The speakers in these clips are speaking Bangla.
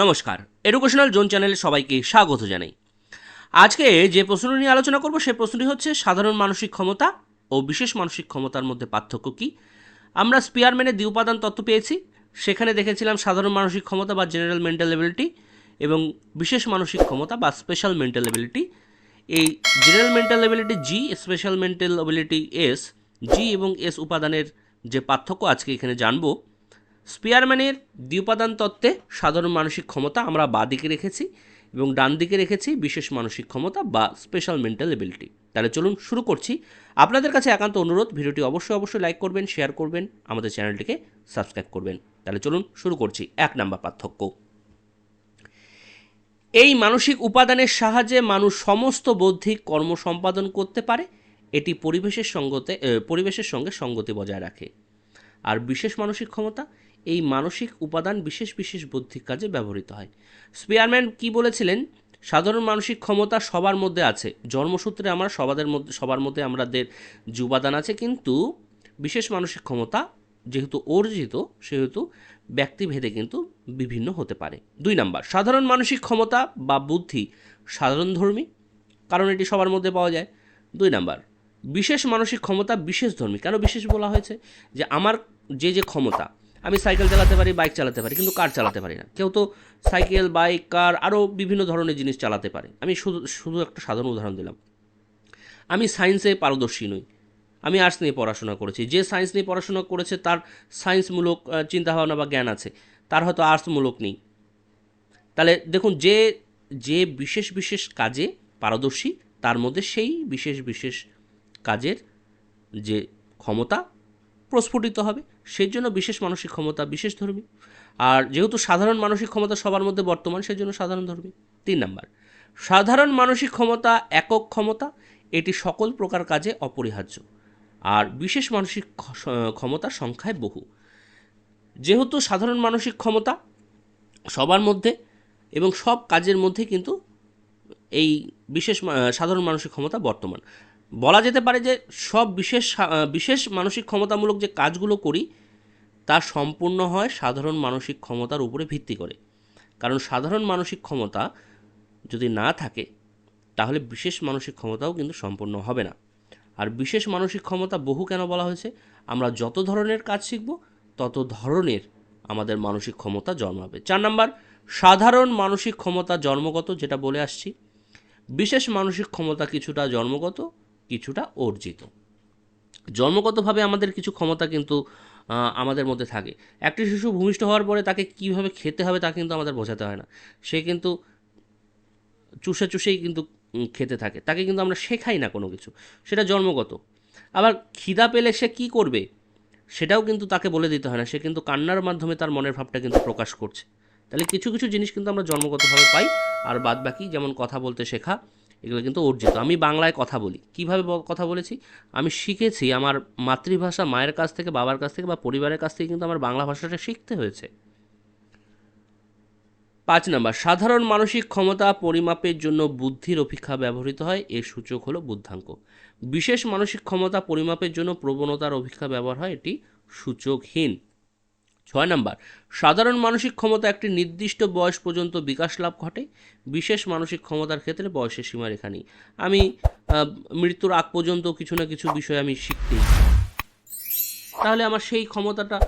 নমস্কার। এডুকেশনাল জোন চ্যানেলে সবাইকে স্বাগত জানাই। আজকে যে প্রশ্ন নিয়ে আলোচনা করব সেই প্রশ্নটি হচ্ছে, সাধারণ মানসিক ক্ষমতা ও বিশেষ মানসিক ক্ষমতার মধ্যে পার্থক্য কী? আমরা স্পিয়ারম্যানের দ্বি উপাদান তত্ত্ব পেয়েছি। সেখানে দেখেছিলাম সাধারণ মানসিক ক্ষমতা বা জেনারেল মেন্টাল এবিলিটি এবং বিশেষ মানসিক ক্ষমতা বা স্পেশাল মেন্টাল এবিলিটি এই general mental ability G special mental ability S G এবং এস উপাদানের যে পার্থক্য আজকে এখানে জানব স্পিয়ারম্যানের দ্বিউপাদান তত্ত্বে সাধারণ মানসিক ক্ষমতা আমরা বাঁ দিকে রেখেছি এবং ডান দিকে রেখেছি বিশেষ মানসিক ক্ষমতা বা স্পেশাল মেন্টাল এবিলিটি তাহলে চলুন শুরু করছি। আপনাদের কাছে একান্ত অনুরোধ, ভিডিওটি অবশ্যই অবশ্যই লাইক করবেন শেয়ার করবেন, আমাদের চ্যানেলটিকে সাবস্ক্রাইব করবেন। তাহলে চলুন শুরু করছি, এক নাম্বার পার্থক্য। এই মানসিক উপাদানের সাহায্যে মানুষ সমস্ত বৌদ্ধিক কর্ম সম্পাদন করতে পারে, এটি পরিবেশের সঙ্গতে পরিবেশের সঙ্গে সঙ্গতি বজায় রাখে। আর বিশেষ মানসিক ক্ষমতা এই মানসিক উপাদান বিশেষ বিশেষ বৌদ্ধিক কাজে ব্যবহৃত হয়। স্পিয়ারম্যান কি বলেছিলেন? সাধারণ মানসিক ক্ষমতা সবার মধ্যে আছে। জন্মসূত্রে আমরা সবাদের মধ্যে, সবার মধ্যে আমাদের যে আছে, কিন্তু বিশেষ মানসিক ক্ষমতা যেহেতু অর্জিত, সেহেতু ব্যক্তিভেদে কিন্তু বিভিন্ন হতে পারে। দুই নাম্বার, সাধারণ মানসিক ক্ষমতা বা বুদ্ধি সাধারণ ধর্মী, কারণ এটি সবার মধ্যে পাওয়া যায়। দুই নাম্বার, বিশেষ মানসিক ক্ষমতা বিশেষ ধর্মী, কেন বিশেষ বলা হয়েছে? যে আমার যে যে ক্ষমতা আমি সাইকেল চালাতে পারি, বাইক চালাতে পারি, কিন্তু কার চালাতে পারি না। কেউ তো সাইকেল, বাইক, কার আরও বিভিন্ন ধরনের জিনিস চালাতে পারে। আমি শুধু শুধু একটা সাধারণ উদাহরণ দিলাম। আমি সায়েন্সে পারদর্শী নই। আমি আর্টস নিয়ে পড়াশোনা করেছি। যে সায়েন্স নিয়ে পড়াশোনা করেছে, তার সায়েন্সমূলক চিন্তাভাবনা বা জ্ঞান আছে। তার হয়তো আর্টসমূলক নেই। তাহলে দেখুন, যে যে বিশেষ বিশেষ কাজে পারদর্শী, তার মধ্যে সেই বিশেষ বিশেষ কাজের যে ক্ষমতা প্রস্ফুটিত হবে। সেই জন্য বিশেষ মানসিক ক্ষমতা, বিশেষ ধর্মী। আর যেহেতু সাধারণ মানসিক ক্ষমতা সবার মধ্যে বর্তমান, সেই জন্য সাধারণ ধর্মী। তিন নাম্বার, সাধারণ মানসিক ক্ষমতা, একক ক্ষমতা, এটি সকল প্রকার কাজে অপরিহার্য। আর বিশেষ মানসিক ক্ষ- ক্ষমতা সংখ্যায় বহু। যেহেতু সাধারণ মানসিক ক্ষমতা সবার মধ্যে এবং সব কাজের মধ্যে কিন্তু এই বিশেষ সাধারণ মানসিক ক্ষমতা বর্তমান। বলা যেতে পারে যে সব বিশেষ বিশেষ মানসিক ক্ষমতামূলক যে কাজগুলো করি, তা সম্পূর্ণ হয় সাধারণ মানসিক ক্ষমতার উপরে ভিত্তি করে। কারণ সাধারণ মানসিক ক্ষমতা যদি না থাকে, তাহলে বিশেষ মানসিক ক্ষমতাও কিন্তু সম্পূর্ণ হবে না। আর বিশেষ মানসিক ক্ষমতা বহু কেন বলা হয়েছে? আমরা যত ধরনের কাজ শিখব, তত ধরনের আমাদের মানসিক ক্ষমতা জন্মাবে। চার নাম্বার, সাধারণ মানসিক ক্ষমতা জন্মগত, যেটা বলে আসছি। বিশেষ মানসিক ক্ষমতা কিছুটা জন্মগত কিছুটা অর্জিত। জন্মগতভাবে আমাদের কিছু ক্ষমতা কিন্তু আমাদের মধ্যে থাকে। একটি শিশু ভূমিষ্ঠ হওয়ার পরে তাকে কীভাবে খেতে হবে তা কিন্তু আমাদের বোঝাতে হয় না। সে কিন্তু চুষে চুষেই কিন্তু খেতে থাকে। তাকে কিন্তু আমরা শেখাই না কোনো কিছু। সেটা জন্মগত। আবার খিদা পেলে সে কী করবে? সেটাও কিন্তু তাকে বলে দিতে হয় না। সে কিন্তু কান্নার মাধ্যমে তার মনের ভাবটা কিন্তু প্রকাশ করছে। তাহলে কিছু কিছু জিনিস কিন্তু আমরা জন্মগতভাবে পাই। আর বাদ বাকি যেমন কথা বলতে শেখা এগুলো কিন্তু অর্জিত। আমি বাংলায় কথা বলি। কীভাবে কথা বলেছি? আমি শিখেছি আমার মাতৃভাষা মায়ের কাছ থেকে, বাবার কাছ থেকে বা পরিবারের কাছ থেকে কিন্তু আমার বাংলা ভাষাটা শিখতে হয়েছে। পাঁচ নাম্বার, সাধারণ মানসিক ক্ষমতা পরিমাপের জন্য বুদ্ধির অপেক্ষা ব্যবহৃত হয়, এর সূচক হলো বুদ্ধাঙ্ক। বিশেষ মানসিক ক্ষমতা পরিমাপের জন্য প্রবণতার অপেক্ষা ব্যবহার হয়, এটি সূচকহীন। ছয় নম্বর, সাধারণ মানসিক ক্ষমতা একটি নির্দিষ্ট বয়স পর্যন্ত বিকাশ লাভ ঘটে, বিশেষ মানসিক ক্ষমতার ক্ষেত্রে বয়সের সীমারেখা নেই আমি মৃত্যুর আগ পর্যন্ত কিছু না কিছু বিষয় আমি শিখতেই তাহলে আমার সেই ক্ষমতাটা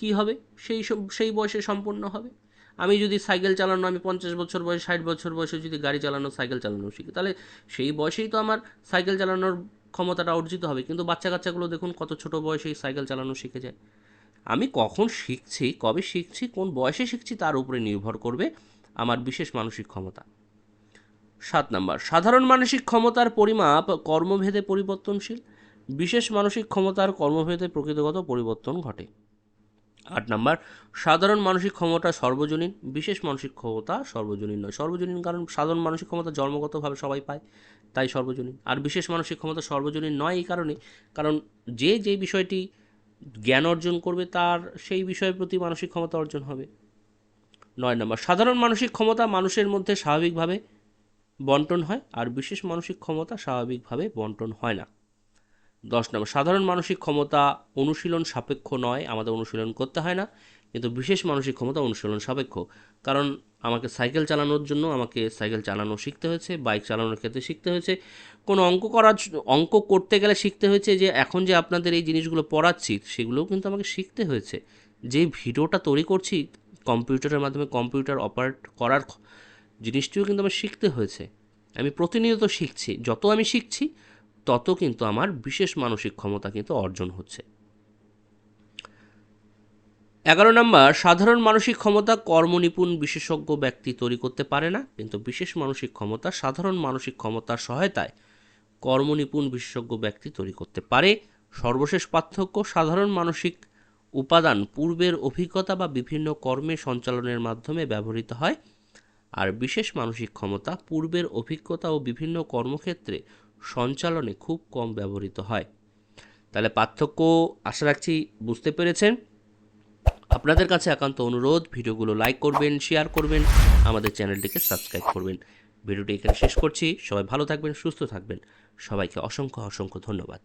কি হবে? সেই সেই বয়সে সম্পূর্ণ হবে? আমি যদি সাইকেল চালানো, আমি পঞ্চাশ বছর বয়সে, ষাট বছর বয়সে যদি গাড়ি চালানো, সাইকেল চালানো শিখি, তাহলে সেই বয়সেই তো আমার সাইকেল চালানোর ক্ষমতাটা অর্জিত হবে। কিন্তু বাচ্চা কাচ্চাগুলো দেখুন কত ছোট বয়সেই সাইকেল চালানো শিখে যায়। আমি কখন শিখছি, কবে শিখছি, কোন বয়সে শিখছি তার উপরে নির্ভর করবে আমার বিশেষ মানসিক ক্ষমতা। সাত নম্বর, সাধারণ মানসিক ক্ষমতার পরিমাপ কর্মভেদে পরিবর্তনশীল। বিশেষ মানসিক ক্ষমতার কর্মভেদে প্রকৃতিগত পরিবর্তন ঘটে। আট নাম্বার, সাধারণ মানসিক ক্ষমতা সর্বজনীন। বিশেষ মানসিক ক্ষমতা সর্বজনীন নয়। সর্বজনীন কারণ সাধারণ মানসিক ক্ষমতা জন্মগতভাবে সবাই পায়, তাই সর্বজনীন। আর বিশেষ মানসিক ক্ষমতা সর্বজনীন নয় এই কারণে, কারণ যে যে বিষয়টি জ্ঞান অর্জন করবে, তার সেই বিষয়ের প্রতি মানসিক ক্ষমতা অর্জন হবে। নয় নম্বর, সাধারণ মানসিক ক্ষমতা মানুষের মধ্যে স্বাভাবিকভাবে বন্টন হয়, আর বিশেষ মানসিক ক্ষমতা স্বাভাবিকভাবে বন্টন হয় না। দশ নম্বর, সাধারণ মানসিক ক্ষমতা অনুশীলন সাপেক্ষ নয়, আমাদের অনুশীলন করতে হয় না। কিন্তু বিশেষ মানসিক ক্ষমতা অনুশীলন সাপেক্ষ। কারণ আমাকে সাইকেল চালানোর জন্য আমাকে সাইকেল চালানো শিখতে হয়েছে, বাইক চালানোর ক্ষেত্রে শিখতে হয়েছে। কোনো অঙ্ক করার অঙ্ক করতে গেলে শিখতে হয়েছে যে, এখন যে আপনাদের এই জিনিসগুলো পড়াচ্ছি, সেগুলোও কিন্তু আমাকে শিখতে হয়েছে। যে ভিডিওটা তৈরি করছি, কম্পিউটারের মাধ্যমে কম্পিউটার অপারেট করার জিনিসটিও কিন্তু আমার শিখতে হয়েছে। আমি প্রতিনিয়ত শিখছি, যত আমি শিখছি, তত কিন্তু আমার বিশেষ মানসিক ক্ষমতা কিন্তু অর্জন হচ্ছে। এগারো নম্বর, সাধারণ মানসিক ক্ষমতা কর্মনিপুণ বিশেষজ্ঞ ব্যক্তি তৈরি করতে পারে না, কিন্তু বিশেষ মানসিক ক্ষমতা, সাধারণ মানসিক ক্ষমতার সহায়তায় কর্মনিপুণ বিশেষজ্ঞ ব্যক্তি তৈরি করতে পারে। সর্বশেষ পার্থক্য, সাধারণ মানসিক উপাদান পূর্বের অভিজ্ঞতা বা বিভিন্ন কর্মে সঞ্চালনের মাধ্যমে ব্যবহৃত হয়, আর বিশেষ মানসিক ক্ষমতা পূর্বের অভিজ্ঞতা ও বিভিন্ন কর্মক্ষেত্রে সঞ্চালনে খুব কম ব্যবহৃত হয়। তাহলে পার্থক্য আশা রাখছি বুঝতে পেরেছেন। আপনাদের কাছে একান্ত অনুরোধ, ভিডিওগুলো লাইক করবেন শেয়ার করবেন, আমাদের চ্যানেলটিকে সাবস্ক্রাইব করবেন। ভিডিওটি এখানে শেষ করছি। সবাই ভালো থাকবেন, সুস্থ থাকবেন। সবাইকে অসংখ্য অসংখ্য ধন্যবাদ।